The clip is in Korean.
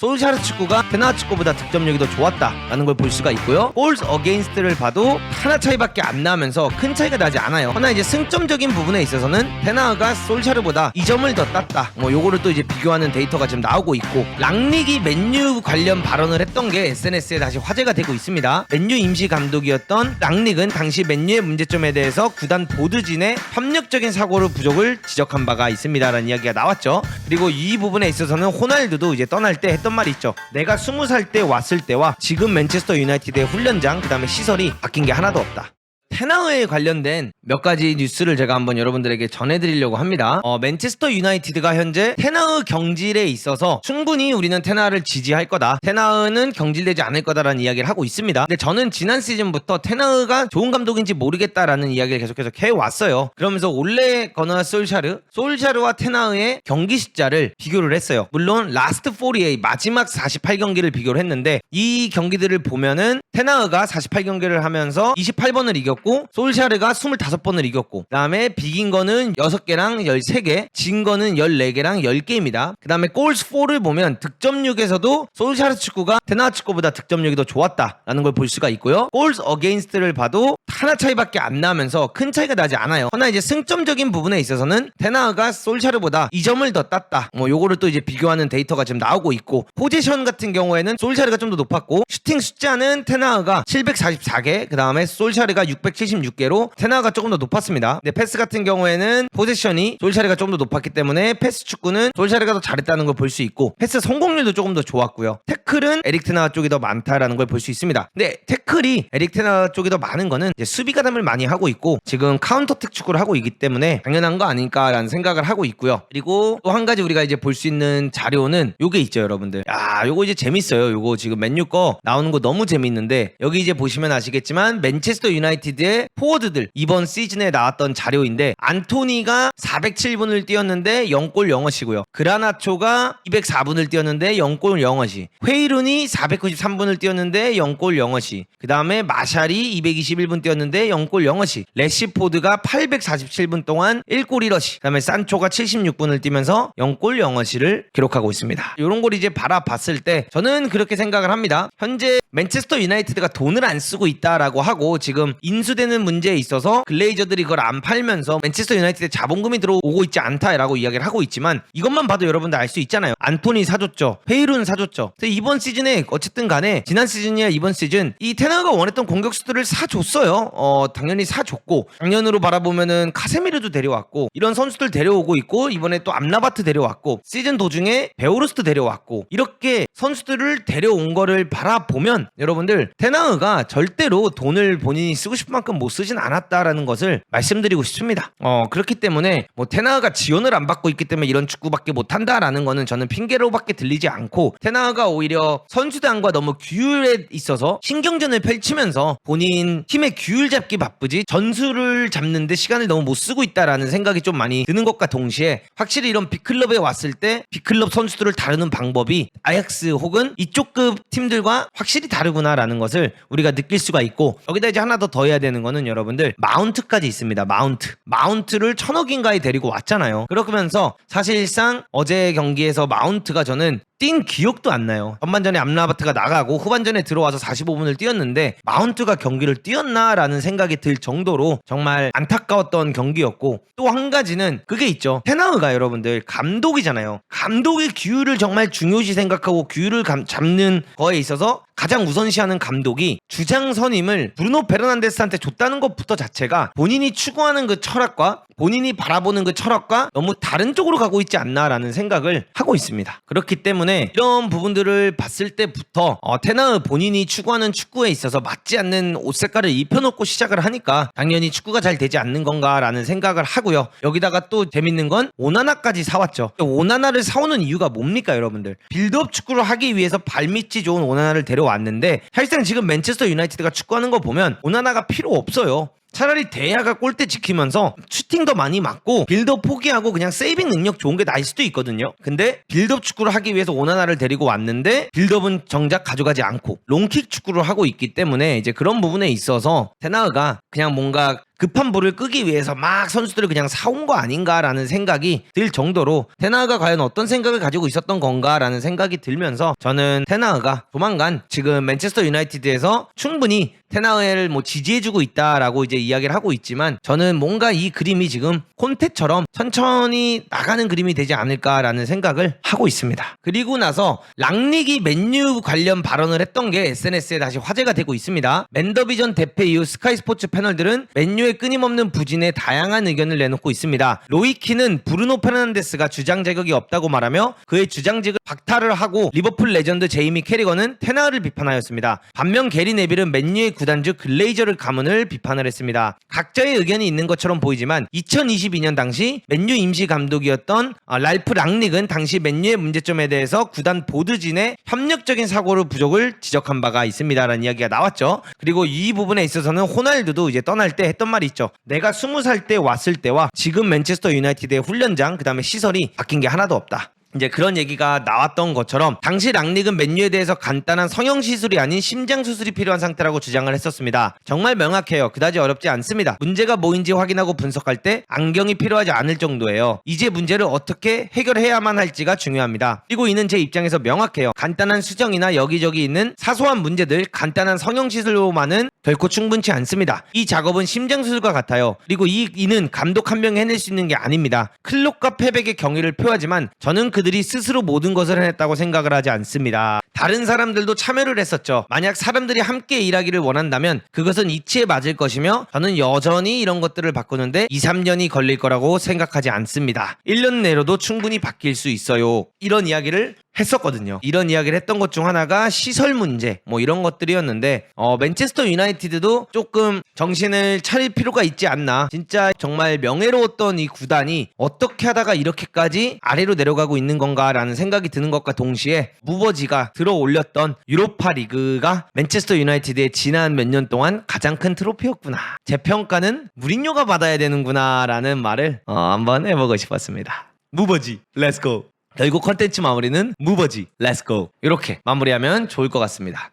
솔샤르 축구가 테나 축구보다 득점력이 더 좋았다라는 걸 볼 수가 있고요. 골스 어게인스트를 봐도 하나 차이밖에 안 나면서 큰 차이가 나지 않아요. 하나 이제 승점적인 부분에 있어서는 테나가 솔샤르보다 2점을 더 땄다. 뭐 요거를 또 이제 비교하는 데이터가 지금 나오고 있고 랑닉이 맨유 관련 발언을 했던 게 SNS에 다시 화제가 되고 있습니다. 맨유 임시 감독이었던 랑닉은 당시 맨유의 문제점에 대해서 구단 보드진의 협력적인 사고를 부족을 지적한 바가 있습니다라는 이야기가 나왔죠. 그리고 이 부분에 있어서는 호날두도 이제 떠날 때 했던 말이 있죠. 내가 20살 때 왔을 때와 지금 맨체스터 유나이티드의 훈련장 그다음에 시설이 바뀐 게 하나도 없다. 테나우에 관련된 몇 가지 뉴스를 제가 한번 여러분들에게 전해드리려고 합니다. 어, 맨체스터 유나이티드가 현재 테나우 경질에 있어서 충분히 우리는 테나우를 지지할 거다. 테나우는 경질되지 않을 거다라는 이야기를 하고 있습니다. 근데 저는 지난 시즌부터 테나우가 좋은 감독인지 모르겠다라는 이야기를 계속해서 해왔어요. 그러면서 올해 거나 솔샤르, 솔샤르와 테나우의 경기 숫자를 비교를 했어요. 물론 라스트 48 마지막 48경기를 비교를 했는데 이 경기들을 보면은 테나우가 48경기를 하면서 28번을 이겼고 솔샤르가 25번을 이겼고 그다음에 비긴 거는 6개랑 13개 진 거는 14개랑 10개입니다. 그다음에 골스 4를 보면 득점력에서도 솔샤르 축구가 테나 축구보다 득점력이 더 좋았다라는 걸 볼 수가 있고요. 골스 어게인스트를 봐도 하나 차이밖에 안 나면서 큰 차이가 나지 않아요. 하나 이제 승점적인 부분에 있어서는 테나가 솔샤르보다 2점을 더 땄다. 뭐 요거를 또 이제 비교하는 데이터가 지금 나오고 있고 포지션 같은 경우에는 솔샤르가 좀 더 높았고 슈팅 숫자는 테나가 744개 그 다음에 솔샤르가 676개로 테나가 조금 더 높았습니다. 근데 패스 같은 경우에는 포지션이 솔샤르가 조금 더 높았기 때문에 패스 축구는 솔샤르가 더 잘했다는 걸 볼 수 있고 패스 성공률도 조금 더 좋았고요. 태클은 에릭 테나 쪽이 더 많다라는 걸 볼 수 있습니다. 근데 태클이 에릭 테나 쪽이 더 많은 거는 수비 가담을 많이 하고 있고 지금 카운터 택 축구를 하고 있기 때문에 당연한 거 아닐까라는 생각을 하고 있고요. 그리고 또 한 가지 우리가 이제 볼 수 있는 자료는 요게 있죠 여러분들. 야 요거 이제 재밌어요. 요거 지금 맨유 거 나오는 거 너무 재밌는데 여기 이제 보시면 아시겠지만 맨체스터 유나이티드 의 포워드들 이번 시즌에 나왔던 자료인데 안토니가 407분을 뛰었는데 0골 0어시고요. 그라나초가 204분을 뛰었는데 0골 0어시. 회이룬이 493분을 뛰었는데 0골 0어시. 그 다음에 마샬이 221분 뛰었는데 0골 0어시. 레시포드가 847분 동안 1골 1어시. 그 다음에 산초가 76분을 뛰면서 0골 0어시를 기록하고 있습니다. 이런 걸 이제 바라봤을 때 저는 그렇게 생각을 합니다. 현재 맨체스터 유나이티드가 돈을 안 쓰고 있다라고 하고 지금 인수되는 문제에 있어서 글레이저들이 그걸 안 팔면서 맨체스터 유나이티드에 자본금이 들어오고 있지 않다라고 이야기를 하고 있지만 이것만 봐도 여러분들 알 수 있잖아요. 안토니 사줬죠. 페이룬 사줬죠. 이번 시즌에 어쨌든 간에 지난 시즌이야 이번 시즌 이 테너가 원했던 공격수들을 사줬어요. 어 당연히 사줬고 작년으로 바라보면은 카세미르도 데려왔고 이런 선수들 데려오고 있고 이번에 또 암라바트 데려왔고 시즌 도중에 베오르스트 데려왔고 이렇게 선수들을 데려온 거를 바라보면 여러분들 테나흐가 절대로 돈을 본인이 쓰고 싶은 만큼 못 쓰진 않았다라는 것을 말씀드리고 싶습니다. 어 그렇기 때문에 뭐 테나흐가 지원을 안 받고 있기 때문에 이런 축구밖에 못 한다라는 거는 저는 핑계로밖에 들리지 않고 테나흐가 오히려 선수단과 너무 규율에 있어서 신경전을 펼치면서 본인 팀의 규율 잡기 바쁘지 전술을 잡는데 시간을 너무 못 쓰고 있다라는 생각이 좀 많이 드는 것과 동시에 확실히 이런 빅클럽에 왔을 때 빅클럽 선수들을 다루는 방법이 아약스 혹은 이쪽급 팀들과 확실히 다르구나라는 것을 우리가 느낄 수가 있고 여기다 이제 하나 더 더 해야 되는 거는 여러분들 마운트까지 있습니다. 마운트. 마운트를 천억인가에 데리고 왔잖아요. 그러면서 사실상 어제 경기에서 마운트가 저는 뛴 기억도 안 나요. 전반전에 암라바트가 나가고 후반전에 들어와서 45분을 뛰었는데 마운트가 경기를 뛰었나라는 생각이 들 정도로 정말 안타까웠던 경기였고 또 한 가지는 그게 있죠. 테나우가 여러분들 감독이잖아요. 감독의 규율을 정말 중요시 생각하고 규율을 감- 잡는 거에 있어서 가장 우선시하는 감독이 주장 선임을 브루노 베르난데스한테 줬다는 것부터 자체가 본인이 추구하는 그 철학과 본인이 바라보는 그 철학과 너무 다른 쪽으로 가고 있지 않나라는 생각을 하고 있습니다. 그렇기 때문에 이런 부분들을 봤을 때부터 어, 테나의 본인이 추구하는 축구에 있어서 맞지 않는 옷 색깔을 입혀놓고 시작을 하니까 당연히 축구가 잘 되지 않는 건가라는 생각을 하고요. 여기다가 또 재밌는 건 오나나까지 사왔죠. 오나나를 사오는 이유가 뭡니까 여러분들? 빌드업 축구를 하기 위해서 발밑이 좋은 오나나를 데려왔는데 사실상 지금 맨체스터 유나이티드가 축구하는 거 보면 오나나가 필요 없어요. 차라리 대야가 골대 지키면서 슈팅 더 많이 맞고 빌드업 포기하고 그냥 세이빙 능력 좋은 게 나을 수도 있거든요. 근데 빌드업 축구를 하기 위해서 오나나를 데리고 왔는데 빌드업은 정작 가져가지 않고 롱킥 축구를 하고 있기 때문에 이제 그런 부분에 있어서 테나흐가 그냥 뭔가 급한 불을 끄기 위해서 막 선수들을 그냥 사온 거 아닌가라는 생각이 들 정도로 테나가 과연 어떤 생각을 가지고 있었던 건가라는 생각이 들면서 저는 테나가 조만간 지금 맨체스터 유나이티드에서 충분히 테나를 뭐 지지해주고 있다라고 이제 이야기를 하고 있지만 저는 뭔가 이 그림이 지금 콘테처럼 천천히 나가는 그림이 되지 않을까라는 생각을 하고 있습니다. 그리고 나서 랑닉이 맨유 관련 발언을 했던 게 SNS에 다시 화제가 되고 있습니다. 맨더비전 대패 이후 스카이 스포츠 패널들은 맨유의 끊임없는 부진에 다양한 의견을 내놓고 있습니다. 로이키는 브루노 페르난데스가 주장 자격이 없다고 말하며 그의 주장직을 박탈을 하고 리버풀 레전드 제이미 캐리건은 테나를 비판하였습니다. 반면 게리 네빌은 맨유의 구단주 글레이저를 가문을 비판을 했습니다. 각자의 의견이 있는 것처럼 보이지만 2022년 당시 맨유 임시 감독이었던 어, 랄프 랑닉은 당시 맨유의 문제점에 대해서 구단 보드진의 협력적인 사고를 부족을 지적한 바가 있습니다라는 이야기가 나왔죠. 그리고 이 부분에 있어서는 호날두도 이제 떠날 때 했던 말이 있죠. 내가 20살 때 왔을 때와 지금 맨체스터 유나이티드의 훈련장 그다음에 시설이 바뀐 게 하나도 없다. 이제 그런 얘기가 나왔던 것처럼 당시 랑릭은 맨유에 대해서 간단한 성형 시술이 아닌 심장 수술이 필요한 상태라고 주장을 했었습니다. 정말 명확해요. 그다지 어렵지 않습니다. 문제가 뭐인지 확인하고 분석할 때 안경이 필요하지 않을 정도예요. 이제 문제를 어떻게 해결해야만 할지가 중요합니다. 그리고 이는 제 입장에서 명확해요. 간단한 수정이나 여기저기 있는 사소한 문제들 간단한 성형 시술로만은 결코 충분치 않습니다. 이 작업은 심장 수술과 같아요. 그리고 이 이는 감독 한 명이 해낼 수 있는 게 아닙니다. 클롭과 페백의 경의를 표하지만 저는 그들이 스스로 모든 것을 해냈다고 생각을 하지 않습니다. 다른 사람들도 참여를 했었죠. 만약 사람들이 함께 일하기를 원한다면 그것은 이치에 맞을 것이며 저는 여전히 이런 것들을 바꾸는데 2, 3년이 걸릴 거라고 생각하지 않습니다. 1년 내로도 충분히 바뀔 수 있어요. 이런 이야기를 했었거든요. 이런 이야기를 했던 것 중 하나가 시설 문제 뭐 이런 것들이었는데 어, 맨체스터 유나이티드도 조금 정신을 차릴 필요가 있지 않나. 진짜 정말 명예로웠던 이 구단이 어떻게 하다가 이렇게까지 아래로 내려가고 있는 건가라는 생각이 드는 것과 동시에 무버지가 들어 올렸던 유로파 리그가 맨체스터 유나이티드의 지난 몇 년 동안 가장 큰 트로피였구나. 제 평가는 무린요가 받아야 되는구나라는 말을 어, 한번 해보고 싶었습니다. 무버지, 렛츠고. 결국 컨텐츠 마무리는 무버지, 렛츠고. 이렇게 마무리하면 좋을 것 같습니다.